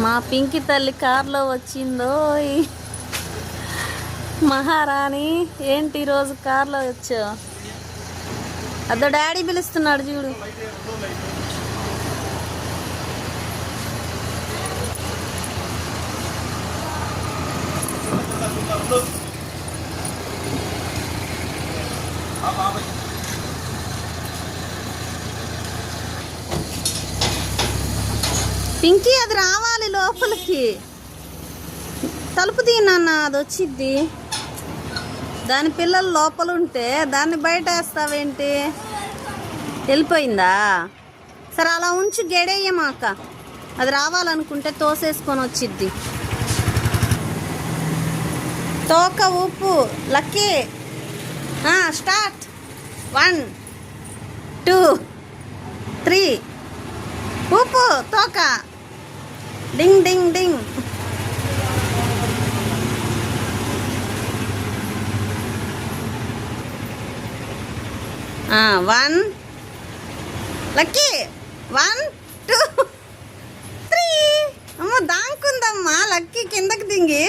మా పింకి తల్లి కారులో వచ్చిందో మహారాణి ఏంటి ఈరోజు కారులో వచ్చావు? అదో డాడీ పిలుస్తున్నాడు చూడు. పింకీ అది రావాలి లోపలికి. తలుపు తీ నాన్న అది వచ్చిద్ది. దాని పిల్లలు లోపల ఉంటే దాన్ని బయట వేస్తావేంటి? వెళ్ళిపోయిందా? సరే అలా ఉంచి గెడేయమాక అది రావాలనుకుంటే తోసేసుకొని వచ్చిద్ది. తోక ఉప్పు lucky. Start. One two three. ఉప్పు తోక. Ding ding ding one lucky one two three అమ్మ దాంకుందమ్మా. లక్కీ కిందకి దిగి.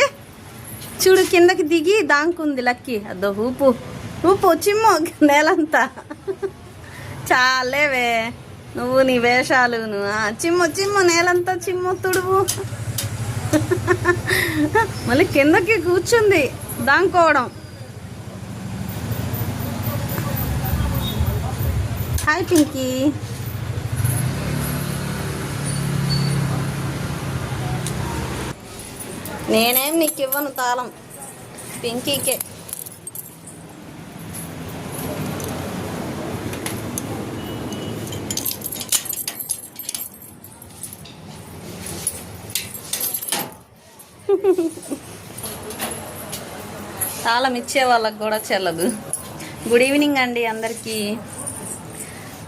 చూడు కిందకి దిగి దాంకుంది లక్కీ అదో ఊపు ఊపు చిమ్ము నేలంతా. చాలేవే. నువ్వు నీ వేషాలు నువ్వు ఆ, చిమ్ము చిమ్ము నేలంతా చిమ్ము తుడువు మళ్ళీ కిందకి కూర్చుంది దాంకోవడం. హాయ్ పింకీ నేనేం నీకు ఇవ్వను తాళం. పింకీకే తాళం ఇచ్చే వాళ్ళకి కూడా చెల్లదు. గుడ్ ఈవినింగ్ అండి అందరికీ.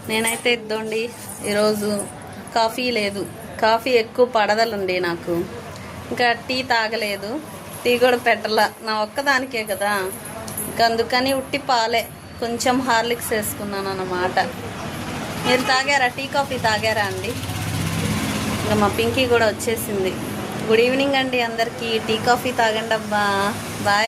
నేనైతే ఇద్దండి ఈరోజు కాఫీ లేదు. కాఫీ ఎక్కువ పడదలండి నాకు. ఇంకా టీ తాగలేదు. టీ కూడా పెట్టలా. నా ఒక్కదానికే కదా. ఇంకా అందుకని ఉట్టి పాలే. కొంచెం హార్లిక్స్ వేసుకున్నాను అన్నమాట మీరు తాగారా? టీ కాఫీ తాగారా అండి? ఇంకా మా పింకీ కూడా వచ్చేసింది. గుడ్ ఈవినింగ్ అండి అందరికీ. టీ కాఫీ తాగండి అబ్బా. బాయ్.